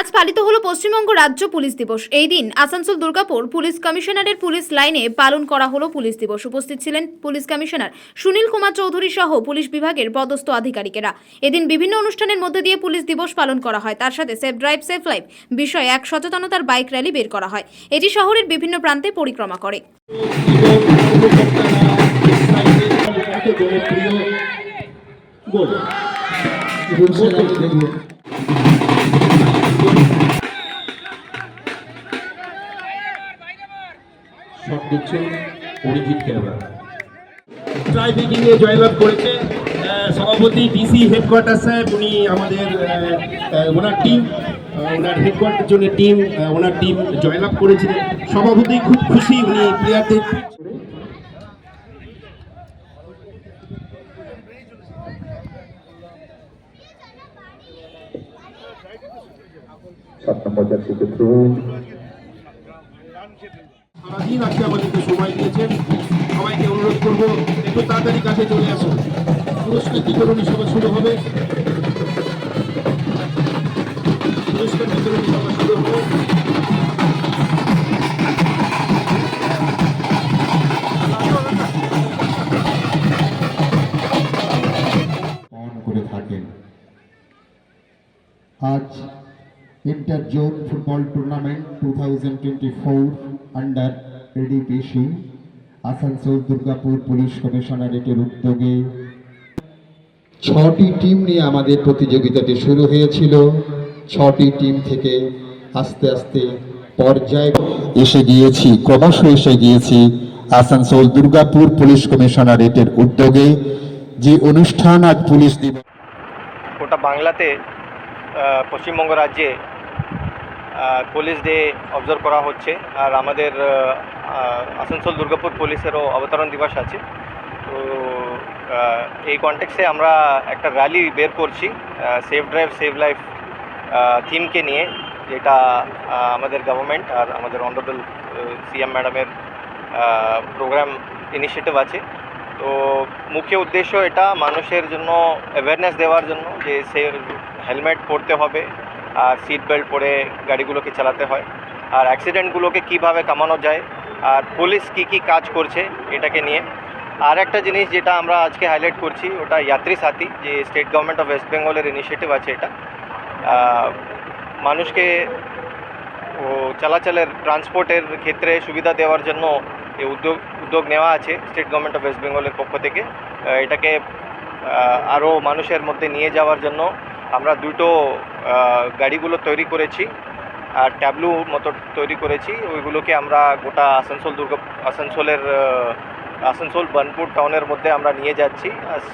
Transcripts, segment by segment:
আজ পালিত হলো পশ্চিমবঙ্গ রাজ্য পুলিশ দিবস। এই দিন আসানসোল দুর্গাপুর পুলিশ কমিশনারের পুলিশ লাইনে পালন করা হলো পুলিশ দিবস। উপস্থিত ছিলেন পুলিশ কমিশনার সুনীল কুমার চৌধুরী সহ পুলিশ বিভাগের পদস্থ আধিকারিকেরা। এদিন বিভিন্ন অনুষ্ঠানের মধ্যে দিয়ে পুলিশ দিবস পালন করা হয়। তার সাথে সেফ ড্রাইভ, সেফ লাইফ বিষয়ে এক সচেতনতার বাইক র্যালি বের করা হয়। এটি শহরের বিভিন্ন প্রান্তে পরিক্রমা করে। শট দিচ্ছে অরিজিৎ ট্রাইব্রেকিং এ জয়লাভ করেছে সভাপতি ডিসি হেডকোয়ার্টার সাহেব, উনি আমাদের ওনার টিম ওনার হেডকোয়ার্টার জন্য টিম ওনার টিম জয়লাভ করেছিলেন। সভাপতি খুব খুশি, উনি প্লেয়ারদের সাত নম্বর জার্সি ক্ষেত্রে সারাদিন আজকে আমাদেরকে সময় দিয়েছেন। সবাইকে অনুরোধ করব, একটু তাড়াতাড়ি কাছে চলে আসুন। পুরস্কার বিতরণী সভা শুরু হবে। পুরস্কার বিতরণী সভা শুরু হবে inter zone football tournament two thousand twenty four under ADPC Asansol Durgapur police কমিশনারেটের উদ্যোগে। ছটি টিম নিয়ে আমাদের প্রতিযোগিতাটি শুরু হয়েছিল। ছটি টিম থেকে আস্তে আস্তে পর্যায়ে এসে গিয়েছি, ক্রমশ এসে গিয়েছি আসানসোল দুর্গাপুর পুলিশ কমিশনারেটের উদ্যোগে। যে অনুষ্ঠান আজ পুলিশ দিবস। গোটা বাংলাতে পশ্চিমবঙ্গ রাজ্যে পুলিশ ডে অবজার্ভ করা হচ্ছে। আর আমাদের আসানসোল দুর্গাপুর পুলিশেরও অবতরণ দিবস আছে। তো এই কনটেক্সে আমরা একটা র্যালি বের করছি সেফ ড্রাইভ সেভ লাইফ থিমকে নিয়ে, যেটা আমাদের গভর্নমেন্ট আর আমাদের অনারেবল সিএম ম্যাডামের প্রোগ্রাম ইনিশিয়েটিভ আছে। তো, মুখ্য উদ্দেশ্য এটা মানুষের জন্য অ্যাওয়ারনেস দেওয়ার জন্য যে সে হেলমেট পরতে হবে আর সিট বেল্ট পরে গাড়িগুলোকে চালাতে হয়। আর অ্যাক্সিডেন্টগুলোকে কীভাবে কমানো যায়, আর পুলিশ কি কি কাজ করছে, এটাকে নিয়ে। আর একটা জিনিস যেটা আমরা আজকে হাইলাইট করছি, ওটা যাত্রী সাথী, যে স্টেট গভর্নমেন্ট অফ ওয়েস্ট বেঙ্গলের ইনিশিয়েটিভ আছে এটা। মানুষকে ও চলাচলের ট্রান্সপোর্টের ক্ষেত্রে সুবিধা দেওয়ার জন্য এই উদ্যোগ উদ্যোগ নেওয়া আছে স্টেট গভর্নমেন্ট অফ ওয়েস্ট বেঙ্গলের পক্ষ থেকে। এটাকে আরও মানুষের মধ্যে নিয়ে যাওয়ার জন্য আমরা দুটো গাড়িগুলো তৈরি করেছি, আর ট্যাবলু মতো তৈরি করেছি। ওইগুলোকে আমরা গোটা আসানসোল দুর্গা, আসানসোলের আসানসোল বার্নপুর টাউনের মধ্যে আমরা নিয়ে যাচ্ছি।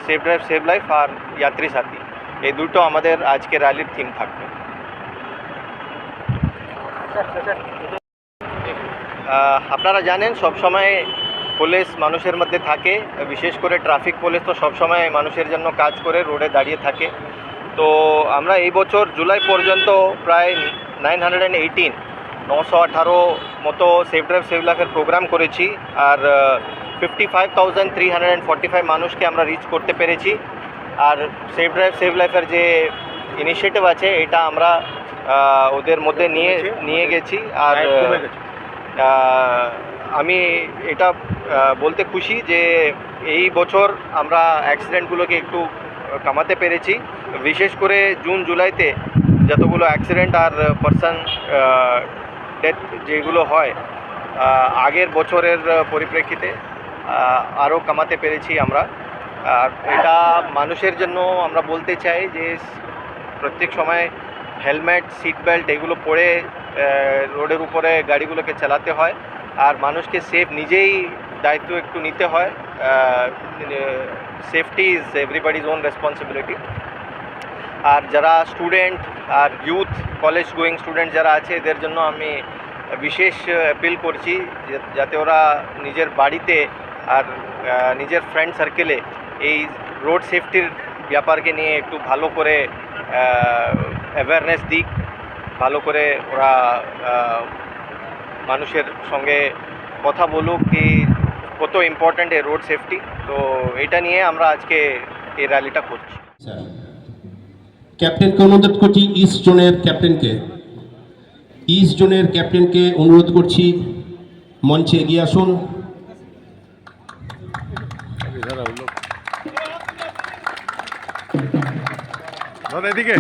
সেফ ড্রাইভ সেভ লাইফ আর যাত্রী সাথী। এই দুটো আমাদের আজকে র্যালির থিম থাকবে। আপনারা জানেন সব সময় পুলিশ মানুষের মধ্যে থাকে। বিশেষ করে ট্রাফিক পুলিশ তো সব সময় মানুষের জন্য কাজ করে রোডে দাঁড়িয়ে থাকে। তো আমরা এই বছর জুলাই পর্যন্ত প্রায় নাইন হান্ড্রেড অ্যান্ড এইটিন নশো আঠারো মতো সেফ ড্রাইভ সেভ লাইফের প্রোগ্রাম করেছি আর fifty five thousand three hundred and forty five মানুষকে আমরা রিচ করতে পেরেছি। আর সেফ ড্রাইভ সেভ লাইফের যে ইনিশিয়েটিভ আছে এটা আমরা ওদের মধ্যে নিয়ে নিয়ে গেছি। আর আমি এটা বলতে খুশি যে এই বছর আমরা অ্যাক্সিডেন্টগুলোকে একটু কমাতে পেরেছি। বিশেষ করে জুন, জুলাইতে যতগুলো অ্যাক্সিডেন্ট আর পার্সন ডেথ যেগুলো হয় আগের বছরের পরিপ্রেক্ষিতে আরও কমাতে পেরেছি আমরা। আর এটা মানুষের জন্য আমরা বলতে চাই যে, প্রত্যেক সময় হেলমেট সিট বেল্ট এগুলো পরে রোডের উপরে গাড়িগুলোকে চালাতে হয়। আর মানুষকে সেফ নিজেই দায়িত্ব একটু নিতে হয় safety is everybody's own responsibility আর যারা স্টুডেন্ট আর ইউথ কলেজ গোয়িং স্টুডেন্ট যারা আছে, এদের জন্য আমি বিশেষ অ্যাপিল করছি যাতে ওরা নিজের বাড়িতে আর নিজের ফ্রেন্ড সার্কেলে এই রোড সেফটির ব্যাপারকে নিয়ে একটু ভালো করে অ্যাওয়ারনেস দিক, ভালো করে ওরা মানুষের সঙ্গে কথা বলুক কি কত ইম্পর্ট্যান্ট এই রোড সেফটি তো এটা নিয়ে আমরা আজকে এই র্যালিটা করছি। ক্যাপ্টেনকে অনুরোধ করছি ইস্ট জোনের ক্যাপ্টেনকে ইস্ট জোনের ক্যাপ্টেনকে অনুরোধ করছি মঞ্চে এগিয়ে আসুন। দাদা এদিকে।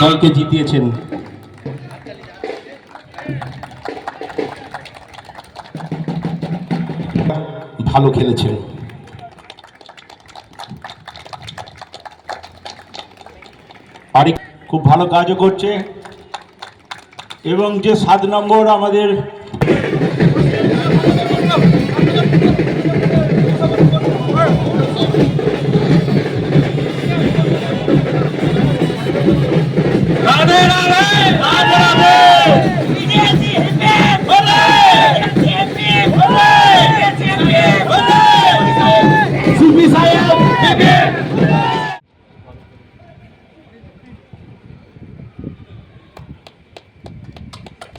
দলকে জিতিয়েছেন। ভালো খেলেছেন। আরেক খুব ভালো কাজও করছে। এবং যে সাত নম্বর আমাদের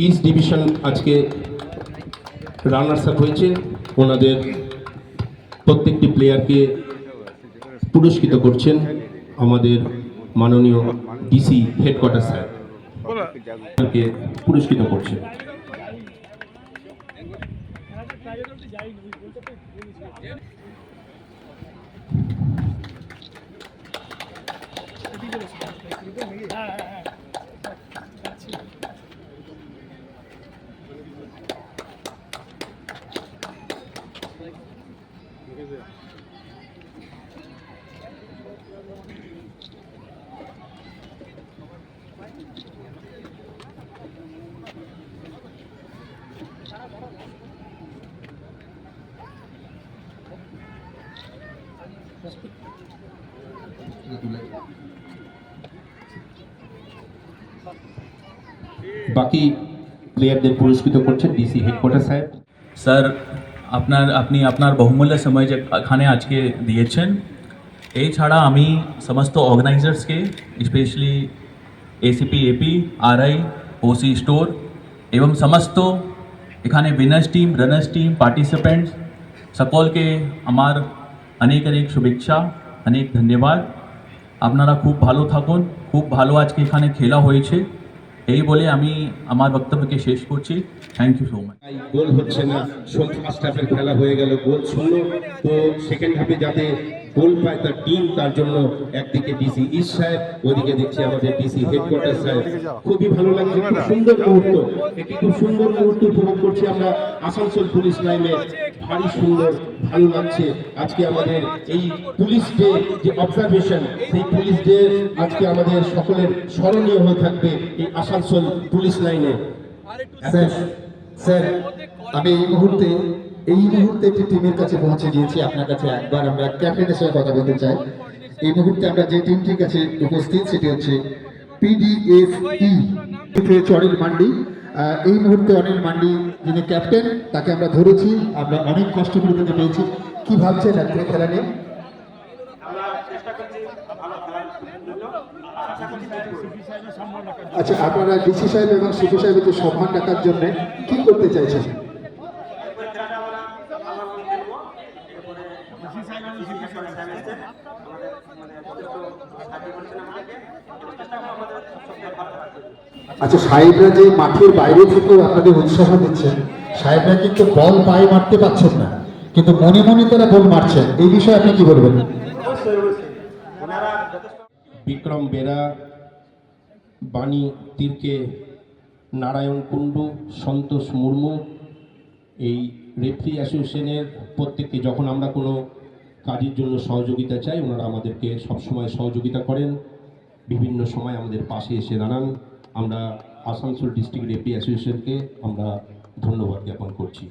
ইস্ট ডিভিশন আজকে রানার্স আপ হয়েছে। ওনাদের প্রত্যেকটি প্লেয়ারকে পুরস্কৃত করছেন। আমাদের মাননীয় ডিসি হেডকোয়ার্টার স্যার কে পুরস্কৃত করছেন বাকি প্লেয়ারদের পুরস্কৃত করছেন ডিসি হেডকোয়ার্টার সাহেব স্যার আপনার আপনি আপনার বহুমূল্য সময় যে এখানে আজকে দিয়েছেন এই ছাড়া আমি সমস্ত অর্গানাইজার্সকে specially ACP AP RI OC store এবং সমস্ত এখানে winners team runners team participants সকলকে আমার অনেক অনেক শুভেচ্ছা, অনেক ধন্যবাদ। আপনারা খুব ভালো থাকুন, খুব ভালো আজকে এখানে খেলা হয়েছে। এই বলে আমি আমার বক্তব্যকে শেষ করছি। থ্যাংক ইউ সো মাচ গোল হচ্ছে না স্টাফের খেলা হয়ে গেল, গোল শূন্য তো সেকেন্ড হাফে যাতে গোল পায় তার টিম তার জন্য একদিকে ডিসি ইস্ট সাহেব ওদিকে দেখছি আমাদের ডিসি হেডকোয়ার্টার সাহেব। খুবই ভালো লাগছে খুব সুন্দর মুহূর্ত। একটি খুব সুন্দর মুহূর্ত উপভোগ করছি আমরা। আসানসোল পুলিশ লাইনে ভারী সুন্দর ভালো লাগছে। আজকে আমাদের এই পুলিশ ডে যে অবজারভেশন সেই পুলিশ ডে আজকে আমাদের সকলের স্মরণীয় হয়ে থাকবে এই আসানসোল পুলিশ লাইনে। স্যার স্যার আমি এই মুহূর্তে এই মুহূর্তে একটি টিমের কাছে পৌঁছে গিয়েছি। আপনার কাছে একবার আমরা ক্যাপ্টেনের সঙ্গে কথা বলতে চাই। এই মুহূর্তে আমরা যে টিমটির কাছে উপস্থিত, সেটি হচ্ছে পিডিএফই চরেল মান্ডি। এই মুহূর্তে অনিল মান্ডি যিনি ক্যাপ্টেন, তাকে আমরা ধরেছি। আমরা অনেক কষ্ট করে তাকে পেয়েছি। কি ভাবছেন আজকে খেলা নিয়ে? আচ্ছা আপনারা ডিসি সাহেব এবং সিপি সাহেবের যে সম্মান রাখার জন্য কি করতে চাইছেন? আচ্ছা সাহেবরা যে মাঠের বাইরে থেকেও আপনাদের উৎসাহ দিচ্ছেন সাহেবরা কিন্তু বল পায়ে মারতে পারছেন না, কিন্তু মনে মনে তারা বল মারছেন। এই বিষয়ে আপনি কি বলবেন? বিক্রম বেরা, বাণী তিরকে, নারায়ণ কুণ্ডু, সন্তোষ মুর্মু, এই রেফরি অ্যাসোসিয়েশনের প্রত্যেককে যখন আমরা কোনো কাজের জন্য সহযোগিতা চাই, ওনারা আমাদেরকে সবসময় সহযোগিতা করেন। বিভিন্ন সময় আমাদের পাশে এসে দাঁড়ান। আমরা আসানসোল ডিস্ট্রিক্ট এপি অ্যাসোসিয়েশনকে আমরা ধন্যবাদ জ্ঞাপন করছি।